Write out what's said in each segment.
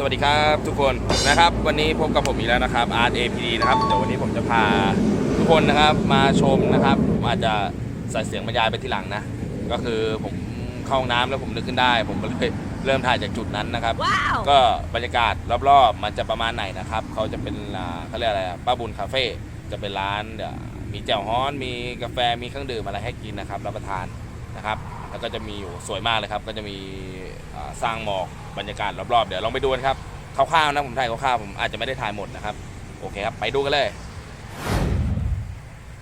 สวัสดีครับทุกคนนะครับ วันนี้พบกับผมอีกแล้วนะครับ Art APD นะครับเดี๋ยววันนี้ผมจะพาทุกคนนะครับมาชมนะครับอาจจะใส่เสียงบรรยายไปที่หลังนะ ก็คือผมเข้าห้องน้ำแล้วผมนึกขึ้นได้ ผมก็เลยเริ่มถ่ายจากจุดนั้นนะครับ Wow! ก็บรรยากาศรอบๆ มันจะประมาณไหนนะครับเขาจะเป็นอ่าเขาเรียกอะไรอะป้าบุญคาเฟ่จะเป็นร้านเดี๋ยวมีแจ่วฮ้อนมีกาแฟมีเครื่องดื่มอะไรให้กินนะครับรับประทานนะครับ แล้วก็จะมีอยู่สวยมากเลยครับ ก็จะมีอ่าสร้างหมอก บรรยากาศรอบๆ เดี๋ยวลองไปดูกันครับคร่าวๆนะผมถ่ายคร่าวๆผมอาจจะไม่ได้ถ่ายหมดนะครับ โอเคครับ ไปดูกันเลย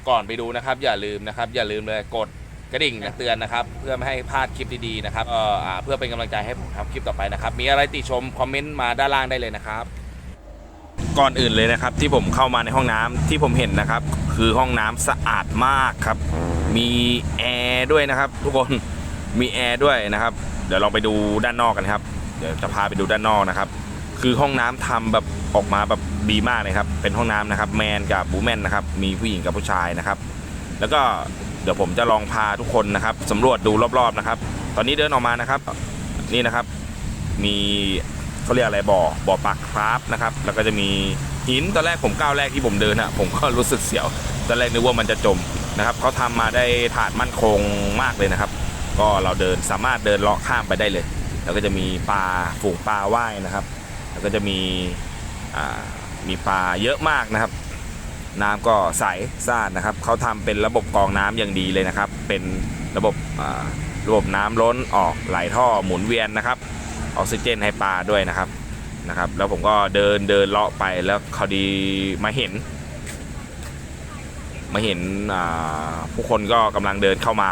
ก่อนไปดูนะครับ อย่าลืมนะครับ อย่าลืมเลยกดกระดิ่งเตือนนะครับ เพื่อไม่ให้พลาดคลิปดีๆนะครับเอออ่าเพื่อเป็นกำลังใจให้ผมทำคลิปต่อไปนะครับ มีอะไรติชมคอมเมนต์มาด้านล่างได้เลยนะครับ ก่อนอื่นเลยนะครับ ที่ผมเข้ามาในห้องน้ำที่ผมเห็นนะครับ คือห้องน้ำสะอาดมากครับ มีแอร์ด้วยนะครับ ทุกคนมีแอร์ด้วยนะครับ เดี๋ยวลองไปดูด้านนอกกันครับ เดี๋ยวจะพาไปดูด้านนอกนะครับ คือห้องน้ำทำแบบออกมาแบบดีมากเลยครับ เป็นห้องน้ำนะครับ แมนกับบูแมนนะครับ มีผู้หญิงกับผู้ชายนะครับ แล้วก็เดี๋ยวผมจะลองพาทุกคนนะครับสำรวจดูรอบๆนะครับ ตอนนี้เดินออกมานะครับ นี่นะครับ มีเขาเรียกอะไรบ่อบ่อปักคราฟนะครับ แล้วก็จะมีหินตอนแรกผมก้าวแรกที่ผมเดินอะผมก็รู้สึกเสียวตอนแรกนึกว่ามันจะจมนะครับเขาทำมาได้ถาดมั่นคงมากเลยนะครับ ก็เราเดินสามารถเดินเลาะข้ามไปได้เลย แล้วก็จะมีปลาฝูงปลาว่ายนะครับ แล้วก็จะมีมีปลาเยอะมากนะครับ น้ำก็ใสสะอาดนะครับเขาทำเป็นระบบกรองน้ำอย่างดีเลยนะครับ เป็นระบบระบบน้ำล้นออกไหลท่อหมุนเวียนนะครับ ออกซิเจนให้ปลาด้วยนะครับนะครับ แล้วผมก็เดินเดินเลาะไปแล้วเขาดีมาเห็น มาเห็นผู้คนก็กำลังเดินเข้ามา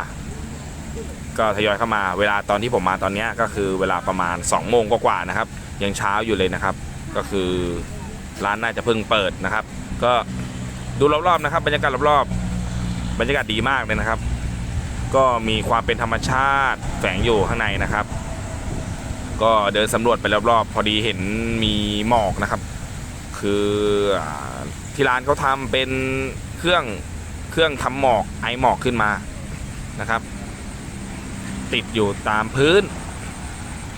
ก็ทยอยเข้ามาเวลาตอนที่ผมมาตอนนี้ก็คือเวลาประมาณ2โมงกว่าๆนะครับ ยังเช้าอยู่เลยนะครับ ก็คือร้านน่าจะเพิ่งเปิดนะครับ ก็ดูรอบๆนะครับ บรรยากาศรอบๆบรรยากาศดีมากเลยนะครับ ก็มีความเป็นธรรมชาติแฝงอยู่ข้างในนะครับ ก็เดินสำรวจไปรอบๆ พอดีเห็นมีหมอกนะครับ คือที่ร้านเขาทำเป็นเครื่องเครื่องทำหมอกไอหมอกขึ้นมานะครับ ติดอยู่ตามพื้น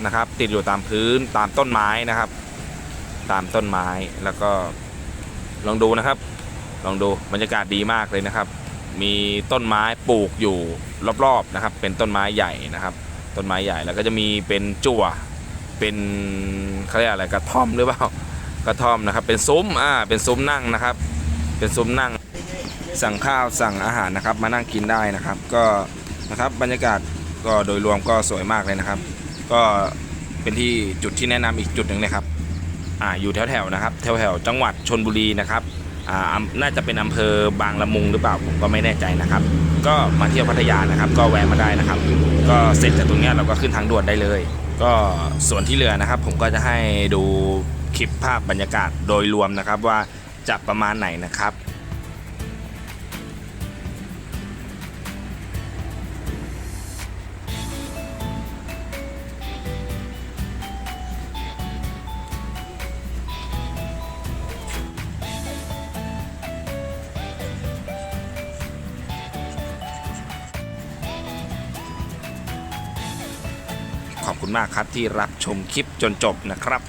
นะครับ ติดอยู่ตามพื้นตามต้นไม้นะครับ ตามต้นไม้แล้วก็ลองดูนะครับ ลองดูบรรยากาศดีมากเลยนะครับ มีต้นไม้ปลูกอยู่รอบๆนะครับ เป็นต้นไม้ใหญ่นะครับ ต้นไม้ใหญ่แล้วก็จะมีเป็นจั่วเป็นเขาเรียกอะไรกระท่อมหรือเปล่ากระท่อมนะครับ เป็นซุ้มอ่าเป็นซุ้มนั่งนะครับ เป็นซุ้มนั่งสั่งข้าวสั่งอาหารนะครับ มานั่งกินได้นะครับ ก็นะครับบรรยากาศ ก็โดยรวมก็สวยมากเลยนะครับ ก็เป็นที่จุดที่แนะนำอีกจุดหนึ่งนะครับอ่าอยู่แถวๆนะครับแถวๆจังหวัดชนบุรีนะครับอ่าน่าจะเป็นอำเภอบางละมุงหรือเปล่าผมก็ไม่แน่ใจนะครับ ก็มาเที่ยวพัทยานะครับ ก็แวะมาได้นะครับ ก็เสร็จจากตรงนี้เราก็ขึ้นทางด่วนได้เลย ก็ส่วนที่เหลือนะครับ ผมก็จะให้ดูคลิปภาพบรรยากาศโดยรวมนะครับว่าจะประมาณไหนนะครับ ขอบคุณมากครับที่รับชมคลิปจนจบนะครับ